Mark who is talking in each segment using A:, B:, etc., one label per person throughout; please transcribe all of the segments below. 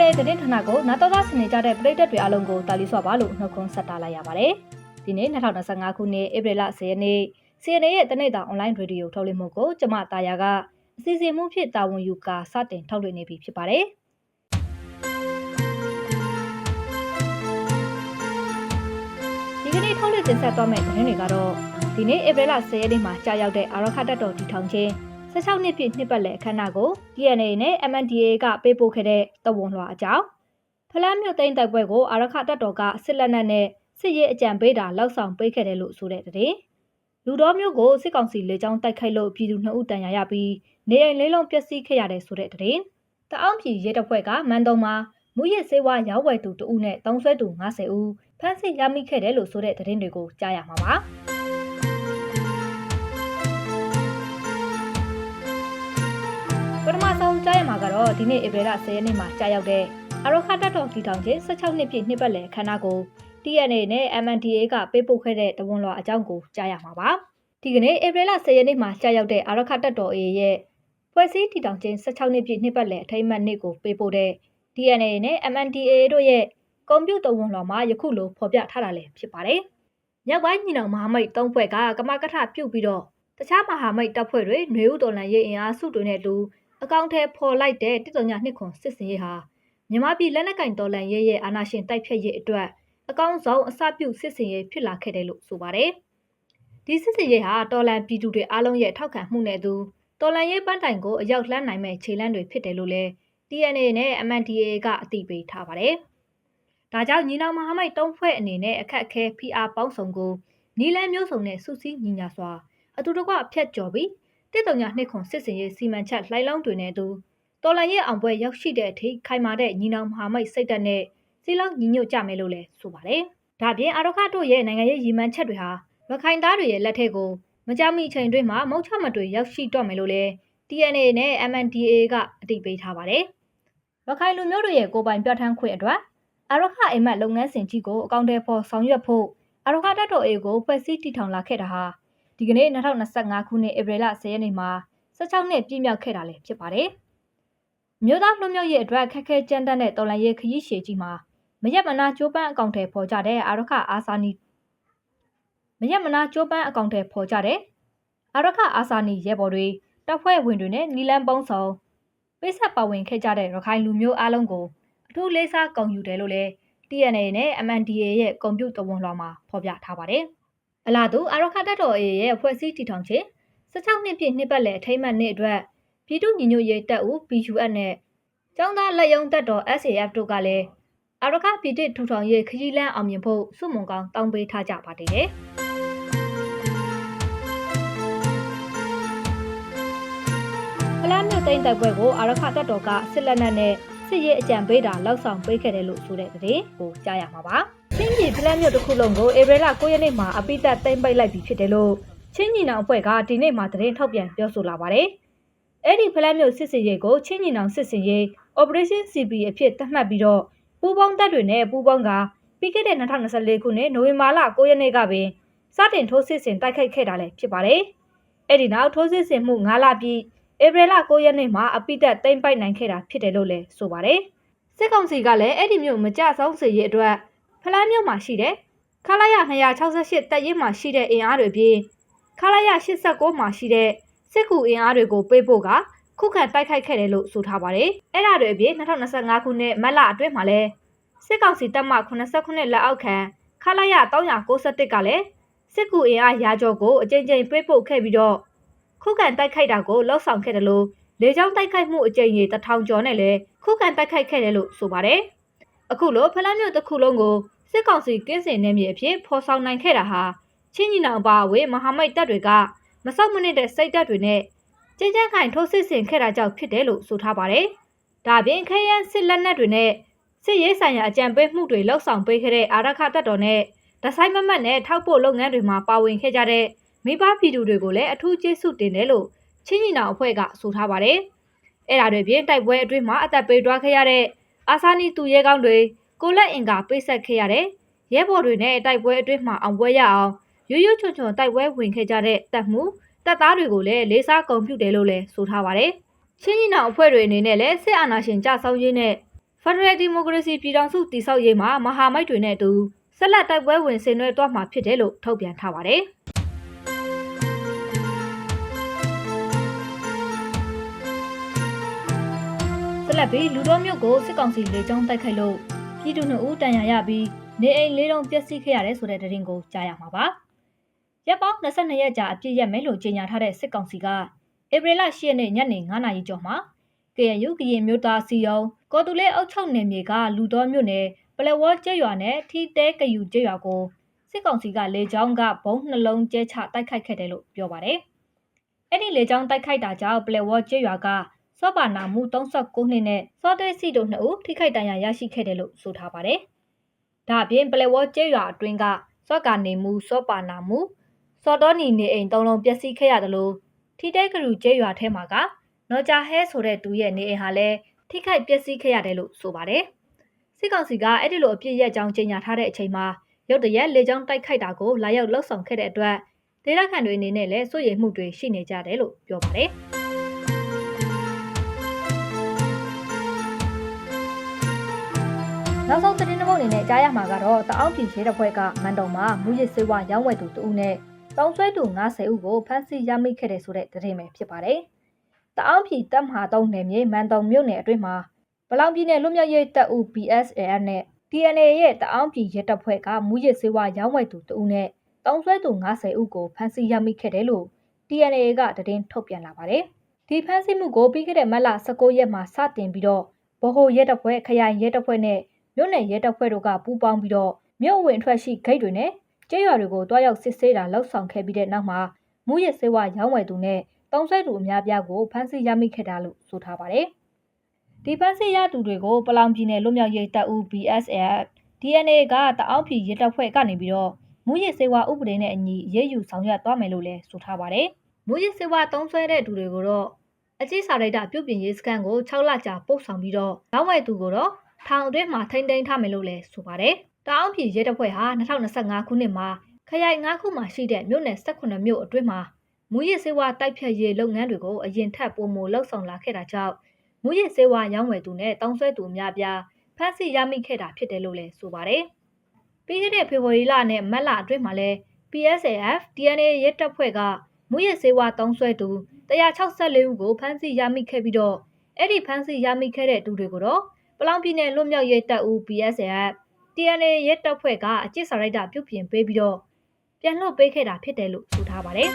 A: တဲ့သတင်းဌာနကိုနာတော်သားစနေကြတဲ့ပြည်သက်တွေအားလုံးကိုတာလီဆွာပါလို့နှုတ်ခွန်းဆက်တာလိုက်ရပါတယ်။ဒီနေ့2025ခုနှစ်ဧပြီလ10ရက်နေ့ CNN ရဲ့တနေ့တာအွန်လိုင်းရေဒီယိုထုတ်လွှင့်မှုကိုကျမတာယာကအစီအစဉ်မှုဖြစ်တာဝန်ယူကာစတင်ထုတ်လွှင့်နေပြီဖြစ်ပါတယ်။ဒီကနေ့ထုတ်လွှင့်တင်ဆက်သွားမယ့်သတင်းတွေကတော့ဒီနေ့ဧပြီလ10ရက်နေ့မှာကြာရောက်တဲ့အာရခတက်တော်တီထောင်ခြင်း 16နှစ်ပြည့်နှစ်ပတ်လည်အခမ်းအနားကို DNA နဲ့ MNDA ကပေးပို့ခဲ့တဲ့တဝန်လွှာအကြောင်းဖလန်းမြို့သိမ်းတိုက်ပွဲကိုအာရခတက်တော်ကစစ်လက်နက်နဲ့စစ်ရေးအကြံပေးတာလောက်ဆောင်ပေးခဲ့တယ်လို့ဆိုတဲ့တဲ့လူတော်မျိုးကိုစစ်ကောင်စီလေကြောင်းတိုက်ခိုက်လို့ပြည်သူ2ဦးတန်ရာရပြီးနေအိမ်လေးလုံးပျက်စီးခဲ့ရတယ်ဆိုတဲ့တဲ့တအောင်းပြည်ရဲတပ်ဖွဲ့ကမန်တုံမှာမူရစ်စေဝါရောင်းဝယ်သူ2ဦးနဲ့တုံးဆွဲသူ90ဦးဖမ်းဆီးရမိခဲ့တယ်လို့ဆိုတဲ့သတင်းတွေကိုကြားရမှာပါ။ ပထမဆုံးကြားရမှာကတော့ဒီနေ့ဧပြီလ10ရက်နေ့မှာကြာရောက်တဲ့အရောခတက်တော်တီထောင်ခြင်း16နှစ်ပြည့်နှစ်ပတ်လည်အခမ်းအနားကို TNA နဲ့ MNDA ကပေးပို့ခဲ့တဲ့တဝန်လွှာအကြောင်းကိုကြားရမှာပါ။ဒီကနေ့ဧပြီလ10ရက်နေ့မှာကြာရောက်တဲ့အရောခတက်တော် A ရဲ့ဖွဲ့စည်းတီထောင်ခြင်း16နှစ်ပြည့်နှစ်ပတ်လည်အထိမ်းအမှတ်နေ့ကိုပေးပို့တဲ့ TNA နဲ့ MNDA တို့ရဲ့ကွန်ပျူတာဝန်လွှာမှာယခုလိုဖော်ပြထားတာလည်းဖြစ်ပါတယ်။မြောက်ပိုင်းညီနောင်မဟာမိတ်၃ဖွဲ့ကကမကထပြုတ်ပြီးတော့တခြားမဟာမိတ်တပ်ဖွဲ့တွေຫນွေဥတော်လန်ရေးအင်အားစုတွေနဲ့တူ အကောင့်ထဲပေါ်လိုက်တဲ့တစ်တော်ညနှစ်ခွန်စစ်စင်ရေးဟာမြန်မာပြည်လက်နက်ကင်တော်လန်ရေးရဲ့အာဏာရှင်တိုက်ဖြတ်ရေးအတွက်အကောင့်ဆုံးအစပြုစစ်စင်ရေးဖြစ်လာခဲ့တယ်လို့ဆိုပါတယ်။ဒီစစ်စင်ရေးဟာတော်လန်ပြည်သူတွေအားလုံးရဲ့ထောက်ခံမှုနဲ့သူတော်လန်ရေးပန်းတိုင်ကိုအရောက်လှမ်းနိုင်မဲ့ခြေလှမ်းတွေဖြစ်တယ်လို့လည်း TNA နဲ့ MNDA ကအသိပေးထားပါတယ်။ဒါကြောင့်ညီနောင်မဟာမိတ်တုံးဖွဲ့အနေနဲ့အခက်အခဲ PR ပေါင်းစုံကိုနီလန်းမျိုးစုံနဲ့စုစည်းညီညာစွာအတူတကွဖျက်ကျော်ပြီး တစ်တုံညာနှစ်ခွန်စစ်စင်ရေးစီမံချက်လှိုင်းလုံးတွေနဲ့တူတော်လန်ရဲ့အောင်ပွဲရောက်ရှိတဲ့အထိခိုင်မာတဲ့ညီနောင်မဟာမိတ်စိတ်ဓာတ်နဲ့စီလုံးညီညွတ်ကြမယ်လို့လည်းဆိုပါတယ်။ဒါပြင်အာရခတို့ရဲ့နိုင်ငံရေးရည်မှန်းချက်တွေဟာရခိုင်သားတွေရဲ့လက်ထက်ကိုမကြမီချိန်တွင်းမှာမုံချမတွေရောက်ရှိတော့မယ်လို့လည်း TNA နဲ့ MNDA ကအတည်ပြုထားပါတယ်။ရခိုင်လူမျိုးတွေရဲ့ကိုယ်ပိုင်ပြဋ္ဌာန်းခွင့်အတွက်အာရခအိမ်မက်လုပ်ငန်းစဉ်ကြီးကိုအကောင့်ထဲပေါ်ဆောင်ရွက်ဖို့အာရခတပ်တော်အေကိုဖွဲ့စည်းတည်ထောင်လာခဲ့တာဟာ ဒီကနေ့2025ခုနှစ်ဧပြီလ10ရက်နေ့မှာ16နှစ်ပြည့်မြောက်ခဲ့တာလည်းဖြစ်ပါတယ်။မြို့သားလွှတ်မြောက်ရေးအတွက်ခက်ခဲကြမ်းတမ်းတဲ့တော်လှန်ရေးခရီးရှည်ကြီးမှာမရက်မနာကျိုးပန်းအကောင့်ထဲပေါ်ကြတဲ့အာရခအာစာနီမရက်မနာကျိုးပန်းအကောင့်ထဲပေါ်ကြတဲ့အာရခအာစာနီရဲဘော်တွေတပ်ဖွဲ့ဝင်တွေနဲ့နီလန်ပုံးဆောင်ပိတ်ဆက်ပါဝင်ခဲ့ကြတဲ့ရခိုင်လူမျိုးအလုံးကိုအထူးလေးစားဂုဏ်ယူတယ်လို့လည်း TNA နဲ့ MNDA ရဲ့ကွန်ပျူတာဝန်လွှာမှာဖော်ပြထားပါတယ်။ အလားတူအာရခတက်တော် A ရဲ့ဖွဲ့စည်းတည်ထောင်ခြင်း16နှစ်ပြည့်နှစ်ပတ်လည်အထိမ်းအမှတ်နေ့အတွက်ပြည်သူ့ညီညွတ်ရေးတပ်ဦး BUF နဲ့ကျောင်းသားလက်ယုံတပ်တော် SAF တို့ကလည်းအာရခပြည်တစ်ထူထောင်ရေးခကြီးလန်းအောင်မြင်ဖို့စုမုံကောင်းတောင်းပေးထားကြပါသေးတယ်။ဖလားမြို့သိမ်းတိုက်ပွဲကိုအာရခတပ်တော်ကစစ်လက်နက်နဲ့စစ်ရေးအကြံပေးတာလောက်ဆောင်ပေးခဲ့တယ်လို့ဆိုတဲ့တဲ့ကိုကြားရမှာပါ။ ချင်းပြည်ဖလားမြို့တစ်ခုလုံးကိုဧပြီလ9ရက်နေ့မှာအပိသက်သိမ်းပိတ်လိုက်ပြီဖြစ်တယ်လို့ချင်းညီနောင်အဖွဲ့ကဒီနေ့မှသတင်းထုတ်ပြန်ပြောဆိုလာပါတယ်။အဲ့ဒီဖလားမြို့စစ်စင်ရေးကိုချင်းညီနောင်စစ်စင်ရေး Operation CB အဖြစ်သတ်မှတ်ပြီးတော့ပူးပေါင်းတပ်တွေနဲ့ပူးပေါင်းကပြီးခဲ့တဲ့2024ခုနှစ်နိုဝင်ဘာလ9ရက်နေ့ကပင်စတင်ထိုးစစ်ဆင်တိုက်ခိုက်ခဲ့တာလည်းဖြစ်ပါတယ်။အဲ့ဒီနောက်ထိုးစစ်ဆင်မှု9လပြည့်ဧပြီလ9ရက်နေ့မှာအပိတက်သိမ်းပိုက်နိုင်ခဲ့တာဖြစ်တယ်လို့လည်းဆိုပါတယ်။စစ်ကောင်စီကလည်းအဲ့ဒီမြို့မကြဆုံးစေရေးအတွက် ဖလားမြို့မှာရှိတဲ့ခလာရ268တပ်ရင်းမှာရှိတဲ့အင်အားတွေပြင်ခလာရ89မှာရှိတဲ့စစ်ကူအင်အားတွေကိုပေးဖို့ကခုခံတိုက်ခိုက်ခဲ့တယ်လို့ဆိုထားပါတယ်။အဲ့ဒါတွေအပြင်2025ခုနှစ်မတ်လအတွင်းမှာလဲစစ်ကောင်စီတပ်မ89လက်အောက်ခံခလာရ391ကလည်းစစ်ကူအင်အားရာကျော်ကိုအကြိမ်ကြိမ်ပေးပို့ခဲ့ပြီးတော့ခုခံတိုက်ခိုက်တာကိုလှောက်ဆောင်ခဲ့တယ်လို့လေကြောင်းတိုက်ခိုက်မှုအကြိမ်ကြီးတထောင်ကျော်နဲ့လည်းခုခံတိုက်ခိုက်ခဲ့တယ်လို့ဆိုပါတယ်။ အခုလိုဖလန်းမြို့တစ်ခုလုံးကိုစစ်ကောင်စီကင်းစင်နေမြေအဖြစ်ဖော်ဆောင်နိုင်ခဲ့တာဟာချင်းညီနောင်ပါဝေးမဟာမိတ်တပ်တွေကမဆောက်မနစ်တဲ့စိတ်တပ်တွေနဲ့ကျင်းကျန်းခိုင်ထိုးစစ်ဆင်ခဲ့တာကြောင့်ဖြစ်တယ်လို့ဆိုထားပါတယ်။ဒါပြင်ခရမ်းစစ်လက်နက်တွေနဲ့စစ်ရေးဆိုင်ရာအကြံပေးမှုတွေလှုပ်ဆောင်ပေးခဲ့တဲ့အာရခတပ်တော်နဲ့ဒဆိုင်မမတ်နဲ့ထောက်ပို့လုပ်ငန်းတွေမှာပါဝင်ခဲ့ကြတဲ့မိဘပြည်သူတွေကိုလည်းအထူးကျေးဇူးတင်တယ်လို့ချင်းညီနောင်အဖွဲ့ကဆိုထားပါတယ်။အဲ့ဒါတွေပြင်တိုက်ပွဲအတွင်းမှာအသက်ပေးတွားခဲ့ရတဲ့ အာဆာနီသူရဲကောင်းတွေကိုလက်အင်္ကာပိတ်ဆက်ခဲ့ရတဲ့ရဲဘော်တွေနဲ့တိုက်ပွဲအတွင်းမှာအောင်ပွဲရအောင်ရွရွချွန်ချွန်တိုက်ပွဲဝင်ခဲ့ကြတဲ့တပ်မှုတပ်သားတွေကိုလည်းလေးစားဂုဏ်ပြုတယ်လို့လည်းဆိုထားပါတယ်။ချင်းညီနောင်အဖွဲ့တွေအနေနဲ့လည်းစစ်အာဏာရှင်ကြဆောင်းရေးနဲ့ဖ Federal Democracy ပြည်ထောင်စုတည်ဆောက်ရေးမှာမဟာမိတ်တွေနဲ့အတူဆက်လက်တိုက်ပွဲဝင်ဆင်နွှဲသွားမှာဖြစ်တယ်လို့ထုတ်ပြန်ထားပါတယ်။ လက်ပြီးလူတော်မြို့ကိုစစ်ကောင်စီလေကြောင်းတိုက်ခိုက်လို့ပြည်သူနှစ်ဦးတန်ရာရပြီးနေအိမ်လေးလုံးပျက်စီးခဲ့ရတယ်ဆိုတဲ့သတင်းကိုကြားရမှာပါ။ရက်ပေါင်း22ရက်ကြာအပြည့်ရက်မယ်လို့ကြေညာထားတဲ့စစ်ကောင်စီကဧပြီလ10ရက်နေ့ညနေ9:00နာရီကျော်မှာ KNU ကရင်မျိုးသားစီယုံကော်တူလေးအုပ်ချုပ်နယ်မြေကလူတော်မြို့နယ်ပလက်ဝေါ်ကျရွာနဲ့ထီတဲကယူကျရွာကိုစစ်ကောင်စီကလေကြောင်းကဘုံနှလုံးကျဲချတိုက်ခိုက်ခဲ့တယ်လို့ပြောပါတယ်။အဲ့ဒီလေကြောင်းတိုက်ခိုက်တာကြောင့်ပလက်ဝေါ်ကျရွာက စောပါနာမှု39နှစ်နဲ့စောသွေးစီတို့နှစ်ဦးထိခိုက်ဒဏ်ရာရရှိခဲ့တယ်လို့ဆိုထားပါတယ်။ဒါအပြင်ပလက်ဝေါ်ကျရွာအတွင်းကစောကနေမှုစောပါနာမှုစောတော်နီနေအိမ်သုံးလုံးပျက်စီးခဲ့ရတယ်လို့ထီတဲကယူကျရွာထဲမှာကနော်ဂျာဟဲဆိုတဲ့သူရဲ့နေအိမ်ဟာလည်းထိခိုက်ပျက်စီးခဲ့ရတယ်လို့ဆိုပါတယ်။စစ်ကောင်စီကအဲ့ဒီလိုအပြစ်ရက်ကြောင်းကြေညာထားတဲ့အချိန်မှာရုတ်တရက်လေကြောင်းတိုက်ခိုက်တာကိုလာရောက်လှုပ်ဆောင်ခဲ့တဲ့အတွက်ဒေသခံတွေအနေနဲ့လည်းစိုးရိမ်မှုတွေရှိနေကြတယ်လို့ပြောပါတယ်။ နောက်ဆုံးသတင်းတစ်ပုဒ်အနေနဲ့ကြားရမှာကတော့တအောင်းပြည်ရဲတပ်ဖွဲ့ကမန်တုံမှာမူရစ်စေဝါရောင်းဝယ်သူတဦးနဲ့တောင်ဆွဲသူ90ဦးကိုဖမ်းဆီးရမိခဲ့တယ်ဆိုတဲ့သတင်းပဲဖြစ်ပါတယ်။တအောင်းပြည်တပ်မဟာတုံးနယ်မြေမန်တုံမြို့နယ်အတွင်းမှာပလောင်ပြည်နယ်လွတ်မြောက်ရေးတပ်ဦး PSAF နဲ့ DNA ရဲ့တအောင်းပြည်ရဲတပ်ဖွဲ့ကမူရစ်စေဝါရောင်းဝယ်သူတဦးနဲ့တောင်ဆွဲသူ90ဦးကိုဖမ်းဆီးရမိခဲ့တယ်လို့ DNA ကသတင်းထုတ်ပြန်လာပါတယ်။ဒီဖမ်းဆီးမှုကိုပြီးခဲ့တဲ့မတ်လ19ရက်မှာစတင်ပြီးတော့ဗဟိုရဲတပ်ဖွဲ့ခရိုင်ရဲတပ်ဖွဲ့နဲ့ မြို့နယ်ရဲတပ်ဖွဲ့တို့ကပူးပေါင်းပြီးတော့မြို့ဝင်ထွက်ရှိဂိတ်တွေနဲ့ကျေးရွာတွေကိုတွားရောက်စစ်ဆေးတာလှုပ်ဆောင်ခဲ့ပြီးတဲ့နောက်မှာမူရစ်စေဝါရောင်းဝယ်သူနဲ့တောင်ဆွဲသူအများပြားကိုဖမ်းဆီးရမိခဲ့တာလို့ဆိုထားပါတယ်။ဒီဖမ်းဆီးရသူတွေကိုပလောင်ပြည်နယ်လွတ်မြောက်ရေးတပ်ဦး BSF DNA ကတအောက်ပြည်ရဲတပ်ဖွဲ့ကနေပြီးတော့မူရစ်စေဝါဥပဒေနဲ့အညီရေးယူဆောင်ရွက်သွားမယ်လို့လည်းဆိုထားပါတယ်။မူရစ်စေဝါတုံးဆွဲတဲ့သူတွေကိုတော့အကြီးစာရိုက်တာပြုတ်ပြင်ရေးစခန်းကို6လကြာပို့ဆောင်ပြီးတော့လောင်းဝဲသူကိုတော့ ထောင်အတွင်းမှာထိမ့်သိမ်းထားမယ်လို့လည်းဆိုပါတယ်။တအောက်ပြည်ရဲတပ်ဖွဲ့ဟာ2025ခုနှစ်မှာခရိုင်9ခုမှာရှိတဲ့မြို့နယ်18မြို့အတွင်းမှာမူရစ်စေဝါတိုက်ဖြတ်ရေးလုပ်ငန်းတွေကိုအရင်ထပ်ပုံမလှုပ်ဆောင်လာခဲ့တာကြောင့်မူရစ်စေဝါရောင်းဝယ်သူနဲ့တောင်းဆွဲသူအများပြားဖမ်းဆီးရမိခဲ့တာဖြစ်တယ်လို့လည်းဆိုပါတယ်။ပြီးခဲ့တဲ့ဖေဖော်ဝါရီလနဲ့မတ်လအတွင်းမှာလည်း PSAF DNA ရဲတပ်ဖွဲ့ကမူရစ်စေဝါတောင်းဆွဲသူ164ဦးကိုဖမ်းဆီးရမိခဲ့ပြီးတော့အဲ့ဒီဖမ်းဆီးရမိခဲ့တဲ့သူတွေကိုတော့ ပလောင်ပြည်နယ်လွတ်မြောက်ရေးတပ်ဦး PSAF DNA ရဲတပ်ဖွဲ့ကအကျစ်စာရိုက်တာပြုတ်ပြင်ပေးပြီးတော့ပြန်လွှတ်ပေးခဲ့တာဖြစ်တယ်လို့ဆိုထားပါတယ်။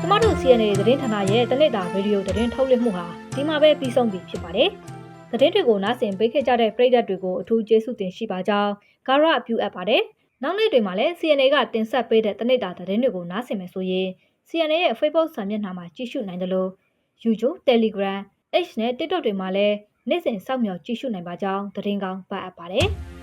A: ကျမတို့ CNA သတင်းဌာနရဲ့တနစ်တာဗီဒီယိုသတင်းထုတ်လွှင့်မှုဟာဒီမှာပဲပြီးဆုံးပြီဖြစ်ပါတယ်။သတင်းတွေကိုနားဆင်ပေးခဲ့ကြတဲ့ပရိသတ်တွေကိုအထူးကျေးဇူးတင်ရှိပါကြောင်းဂါရအပြုအပ်ပါတယ်။နောက်နေ့တွေမှာလည်း CNA ကတင်ဆက်ပေးတဲ့တနစ်တာသတင်းတွေကိုနားဆင်မယ်ဆိုရင် CNA ရဲ့ Facebook စာမျက်နှာမှာကြည့်ရှုနိုင်တယ်လို့ YouTube, Telegram, X နဲ့ TikTok တွေမှာလည်းနေ့စဉ်စောင့်မျှော်ကြည့်ရှုနိုင်ပါကြောင်းသတင်းကောင်းပတ်အပ်ပါတယ်။